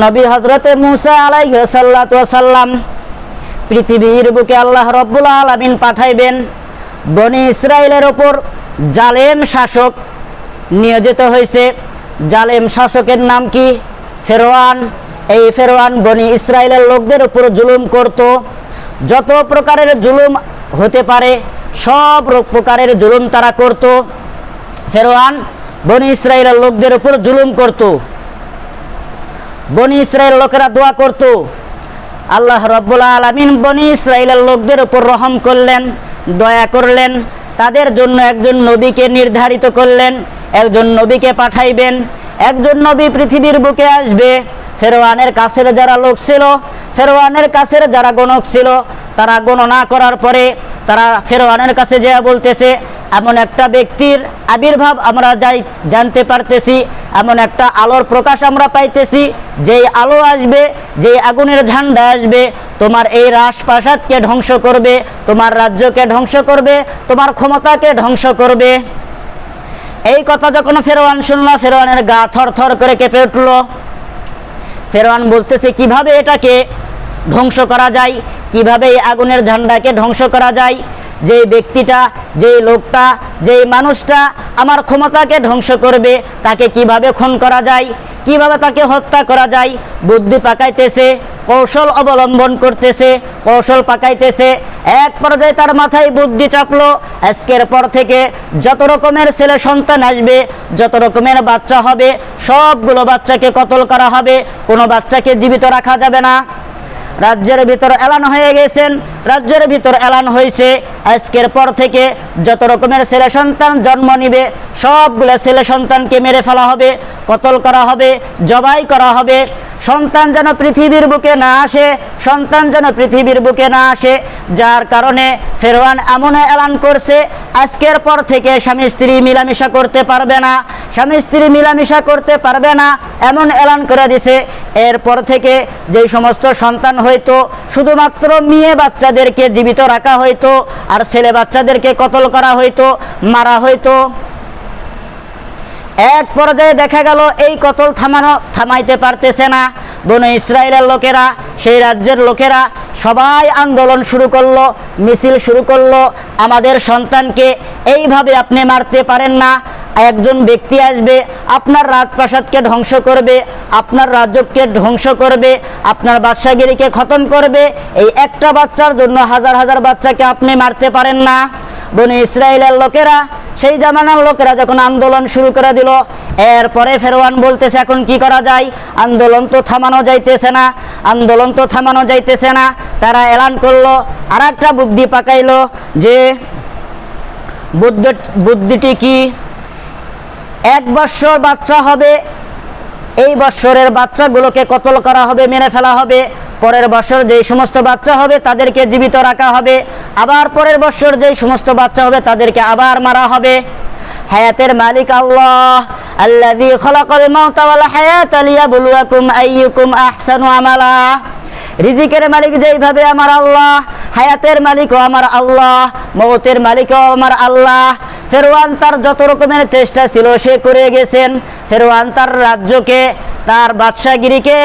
নবী হজরতে মুসা আলাই আলাইসাল্লাম পৃথিবীর বুকে আল্লাহ রব্বুল আলমিন পাঠাইবেন। বনি ইসরায়েলের ওপর জালেম শাসক নিয়োজিত হয়েছে জালেম শাসকের নাম কি? ফেরোয়ান। এই ফেরোয়ান বনি ইসরায়েলের লোকদের উপর জুলুম করত। যত প্রকারের জুলুম হতে পারে, সব প্রকারের জুলুম তারা করত। ফেরোয়ান বনি ইসরায়েলের লোকদের উপর জুলুম করতো। বনি ইসরায়েল লোকেরা দোয়া করত। আল্লাহ রব্বুল আলমিন বনি ইসরায়েলের লোকদের উপর রহম করলেন, দয়া করলেন, তাদের জন্য একজন নবীকে নির্ধারিত করলেন, একজন নবীকে পাঠাইবেন, একজন নবী পৃথিবীর বুকে আসবে, ফেরোয়ানের কাছের যারা লোক ছিল, ফেরোয়ানের কাছের যারা গণক ছিল, তারা গণনা করার পরে তারা ফেরোয়ানের কাছে যা বলতেছে এমন একটা ব্যক্তির আবির্ভাব আমরা যাই জানতে পারতেছি, এমন একটা আলোর প্রকাশ আমরা পাইতেছি, যেই আলো আসবে, যেই আগুনের ঝান্ডা আসবে, তোমার এই রাজপ্রাসাদকে ধ্বংস করবে, তোমার রাজ্যকে ধ্বংস করবে, তোমার ক্ষমতাকে ধ্বংস করবে। এই কথা যখন ফেরোয়ান শুনল, ফেরোয়ানের গা থর থর করে কেঁপে উঠল। ফেরোয়ান বলতেছে, কীভাবে এটাকে ধ্বংস করা যায়? কীভাবে এই আগুনের ঝান্ডাকে ধ্বংস করা যায়? যে ব্যক্তিটা, যেই লোকটা, যেই মানুষটা আমার ক্ষমতাকে ধ্বংস করবে, তাকে কীভাবে খুন করা যায়, কীভাবে তাকে হত্যা করা যায়, বুদ্ধি পাকাইতেছে, কৌশল অবলম্বন করতেছে, কৌশল পাকাইতেছে। এক পর্যায়ে তার মাথায় বুদ্ধি চাপলো। আজকের পর থেকে যত রকমের ছেলে সন্তান আসবে, যত রকমের বাচ্চা হবে, সবগুলো বাচ্চাকে কতল করা হবে, কোনো বাচ্চাকে জীবিত রাখা যাবে না। রাজ্যের ভিতর এলান হয়ে গেছেন। রাজ্যের ভিতর এলান হয়েছে। আজকের পর থেকে যত রকমের ছেলে সন্তান জন্ম নিবে, সবগুলো ছেলে সন্তানকে মেরে ফেলা হবে, কতল করা হবে, জবাই করা হবে। সন্তান যেন পৃথিবীর বুকে না আসে, সন্তান যেন পৃথিবীর বুকে না আসে। যার কারণে ফেরওয়ান এমন এলান করছে, আজকের পর থেকে স্বামী স্ত্রী মিলামিশা করতে পারবে না, স্বামী স্ত্রী মিলামিশা করতে পারবে না, এমন এলান করে দিছে। এরপর থেকে যেই সমস্ত সন্তান হইতো, শুধুমাত্র মেয়ে বাচ্চাদেরকে জীবিত রাখা হইতো, আর ছেলে বাচ্চাদেরকে কতল করা হইতো, মারা হইতো। এক পর্যায়ে দেখা গেল এই কতল থামানো থামাইতে পারতেছে না। বন ইসরায়েলের লোকেরা, সেই রাজ্যের লোকেরা সবাই আন্দোলন শুরু করল, মিছিল শুরু করল। আমাদের সন্তানকে এইভাবে আপনি মারতে পারেন না। একজন ব্যক্তি আসবে, আপনার রাজপ্রাসাদকে ধ্বংস করবে, আপনার রাজ্যকে ধ্বংস করবে, আপনার বাদশাগিরিকে খতম করবে। এই একটা বাচ্চার জন্য হাজার হাজার বাচ্চাকে আপনি মারতে পারেন না। বনে ইসরায়েলের লোকেরা, সেই জামানার লোকেরা যখন আন্দোলন শুরু করে দিল, এরপরে ফেরওয়ান বলতেছে, এখন কি করা যায়? আন্দোলন তো থামানো যাইতেছে না, আন্দোলন তো থামানো যাইতেছে না। তারা এলান করল আর একটা বুদ্ধি পাকাইলো যে, বুদ্ধ বুদ্ধিটি কি? এক বৎসর বাচ্চা হবে এই বৎসরের বাচ্চাগুলোকে কতল করা হবে, মেরে ফেলা হবে, পরের বছর যেই সমস্ত বাচ্চা হবে তাদেরকে জীবিত রাখা হবে, আবার পরের বছর যেই সমস্ত বাচ্চা হবে তাদেরকে আবার মারা হবে। হায়াতের মালিক আল্লাহ, আল্লাযী খলাকাল মাউতা ওয়াল হায়াতা লিয়াবলুয়াকুম আইয়ুকুম আহসানু আমালা। রিজিকের মালিক যেইভাবে আমার আল্লাহ, হায়াতের মালিকও আমার আল্লাহ, মৌতের মালিকও আমার আল্লাহ ফেরওয়ান তার যত রকমের চেষ্টা ছিল, সে করে গেছেন। ফেরোয়ান তার রাজ্যকে, তার বাদশাগিরিকে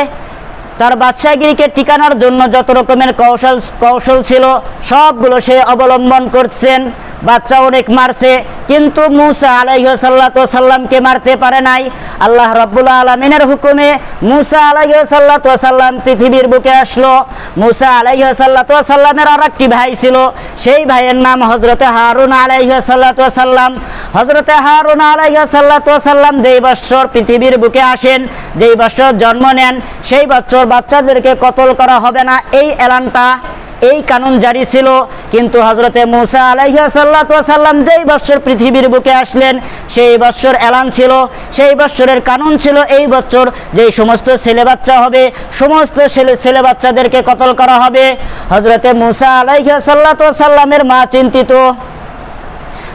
তার বাদশাগিরিকে টিকানোর জন্য যত রকমের কৌশল কৌশল ছিল, সবগুলো সে অবলম্বন করছেন। বাচ্চা অনেক মারছে, কিন্তু মুসা আলাইসাল্লাতামকে মারতে পারে নাই। আল্লাহ রব্বুল আলমিনের হুকুমে মুসা আলাইসাল্লাতাম পৃথিবীর বুকে আসলো। মুসা আলাইসাল্লাতামের আর একটি ভাই ছিল, সেই ভাইয়ের নাম হজরতে হারুন আলাইসাল্লাতাম হজরতে হারুন আলাইসাল্লাতাম যেই বৎসর পৃথিবীর বুকে আসেন, যেই বৎসর জন্ম নেন, সেই বছর বাচ্চাদেরকে কতল করা হবে না, এই এলানটা এই কানুন জারি ছিল, কিন্তু হজরতে মুসা আলাইসাল্লাম যেই বৎসর পৃথিবীর বুকে আসলেন, সেই বৎসর এলান ছিল, সেই বৎসরের কানুন ছিল এই বছর যে সমস্ত ছেলে বাচ্চা হবে, সমস্ত ছেলে ছেলে বাচ্চাদেরকে কতল করা হবে। হজরতে মুসা আলাইসাল্লামের মা চিন্তিত।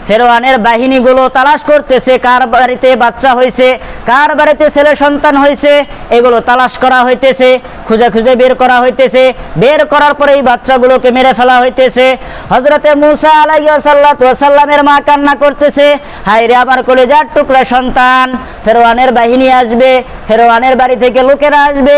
ফেরোয়ানের বাহিনীগুলো তালাশ করতেছে, কার বাড়িতে বাচ্চা হয়েছে, কার বাড়িতে ছেলে সন্তান হয়েছে, এগুলো তালাশ করা হইতেছে, খুঁজে খুঁজে বের করা হইতেছে, বের করার পরে এই বাচ্চাগুলোকে মেরে ফেলা হইতেছে। হজরতে মুসা আলাইসাল্লামের মা কান্না করতেছে হাই রে আমার কলেজার টুকরা সন্তান, ফেরোয়ানের বাহিনী আসবে, ফেরোয়ানের বাড়ি থেকে লোকেরা আসবে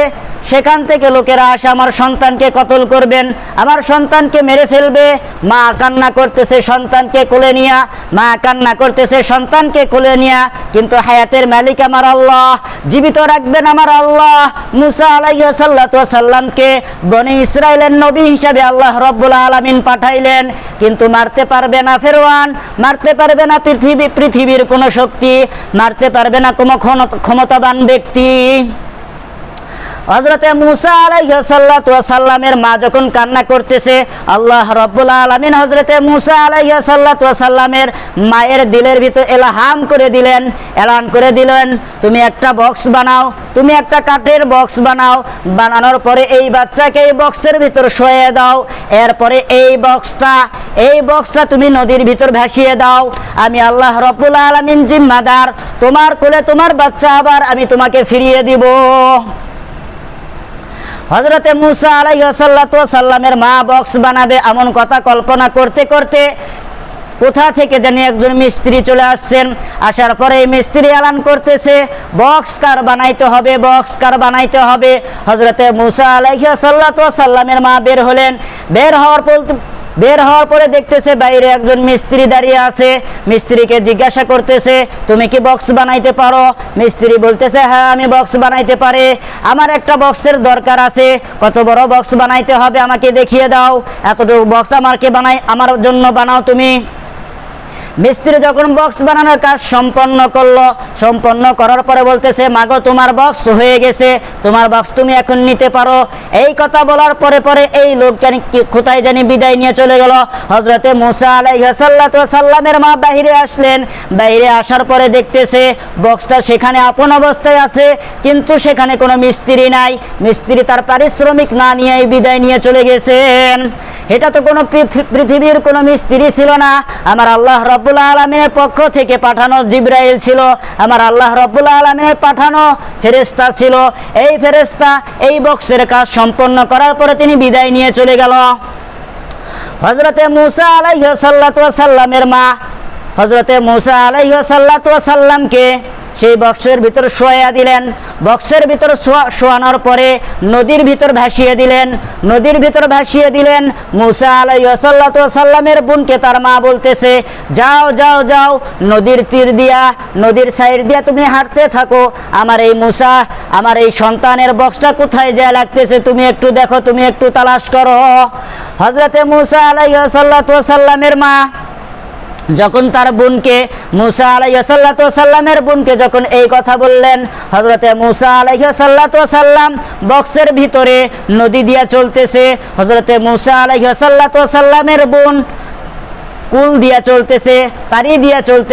সেখান থেকে লোকেরা আসে, আমার সন্তানকে কতল করবেন? আমার সন্তানকে মেরে ফেলবে? মা কান্না করতেছে, সন্তানকে কোলে নিয়া। মা কান্না করতেছে, সন্তানকে কোলে নিয়া। কিন্তু হায়াতের মালিক আমার আল্লাহ, জীবিত রাখবেন আমার আল্লাহ। মুসা আলাইসাল্লামকে বনি ইসরায়েলের নবী হিসাবে আল্লাহ রব্বুল আলমিন পাঠাইলেন। কিন্তু মারতে পারবে না ফেরওয়ান, মারতে পারবে না পৃথিবী, পৃথিবীর কোনো শক্তি, মারতে পারবে না কোনো ক্ষমতাবান ব্যক্তি। হজরতে মুসা আলাইসাল্লামের মা যখন কান্না করতেছে, আল্লাহ রব্বুল আলমিন হজরতে মুসা আলাইসাল্লামের মায়ের দিলের ভিতর এলাহাম করে দিলেন, এলান করে দিলেন, তুমি একটা বক্স বানাও, তুমি একটা কাঠের বক্স বানাও। বানানোর পরে এই বাচ্চাকে এই বক্সের ভিতর শোয়ে দাও। এরপরে এই বক্সটা এই বক্সটা তুমি নদীর ভিতর ভাসিয়ে দাও। আমি আল্লাহ রব্বুল আলমিন জিম্মাদার, তোমার কোলে তোমার বাচ্চা আবার আমি তোমাকে ফিরিয়ে দিব। হজরতে মুসা আলাইসাল্লামের মা বক্স বানাবে এমন কথা কল্পনা করতে করতে কোথা থেকে জানি একজন মিস্ত্রি চলে আসছেন। আসার পরে এই মিস্ত্রি এলান করতেছে, বক্স কার বানাইতে হবে, বক্স কার বানাইতে হবে? হজরতে মুসা আলাইসাল্লামের মা বের হলেন। বের হওয়ার বের হওয়ার পরে দেখতেছে বাইরে একজন মিস্ত্রি দাঁড়িয়ে আছে। মিস্ত্রিকে জিজ্ঞাসা করতেছে, তুমি কি বক্স বানাইতে পারো? মিস্ত্রি বলতেছে হ্যাঁ আমি বক্স বানাইতে পারে। আমার একটা বক্সের দরকার আছে। কত বড় বক্স বানাইতে হবে আমাকে দেখিয়ে দাও। এতটুকু বক্স আমাকে বানাই, আমার জন্য বানাও তুমি। মিস্ত্রি যখন বক্স বানানোর কাজ সম্পন্ন করল, সম্পন্ন করার পরে বলতেছে, মাগো, তোমার বক্স হয়ে গেছে, তোমার বক্স তুমি এখন নিতে পারো। এই কথা বলার পরে পরে এই লোক জানি কোথায় জানি বিদায় নিয়ে চলে গেল। হজরতে মুসা আলাইসাল্লামের মা বাহিরে আসলেন। বাইরে আসার পরে দেখতেছে বক্সটা সেখানে আপন অবস্থায় আছে, কিন্তু সেখানে কোনো মিস্ত্রি নাই। মিস্ত্রি তার পারিশ্রমিক না নিয়ে বিদায় নিয়ে চলে গেছেন। এটা তো কোনো পৃথি- পৃথিবীর কোনো মিস্ত্রি ছিল না। আমার আল্লাহ রব্বুল আলমিনের পক্ষ থেকে পাঠানো জিব্রাইল ছিল, আমার আল্লাহ রব্বুল আলমিনের পাঠানো ফেরেস্তা ছিল। এই ফেরেস্তা এই বক্সের কাজ সম্পন্ন করার পরে তিনি বিদায় নিয়ে চলে গেল। হজরতে মুসা আলাইহ সাল্লা সাল্লামের মা হজরতে মুসা আলাইসাল্লামকে সেই বক্সের ভিতর শোয়া দিলেন। বক্সের ভিতর শোয়া- শোয়ানোর পরে নদীর ভিতর ভাসিয়ে দিলেন। নদীর ভিতর ভাসিয়ে দিলেন মুসা আলাইসাল্লামের বোনকে। তার মা বলতেছে, যাও যাও যাও, নদীর তীর দিয়া, নদীর সাইড দিয়া তুমি হাঁটতে থাকো। আমার এই মুসা, আমার এই সন্তানের বক্সটা কোথায় যায় লাগতেছে তুমি একটু দেখো, তুমি একটু তালাশ করো। হজরতে মুসা আলাইসাল্লামের মা যখন তার বোনকে মুসা আলাইসাল্লামের বোনকে যখন এই কথা বললেন হজরতে মুসা আলাইসাল্লাম বক্সের ভিতরে নদী দিয়া চলতেছে হজরতে মুসা আলাইসাল্লামের বোন কুল দিয়া চলতেছে, পানি দিয়া চলতেছে।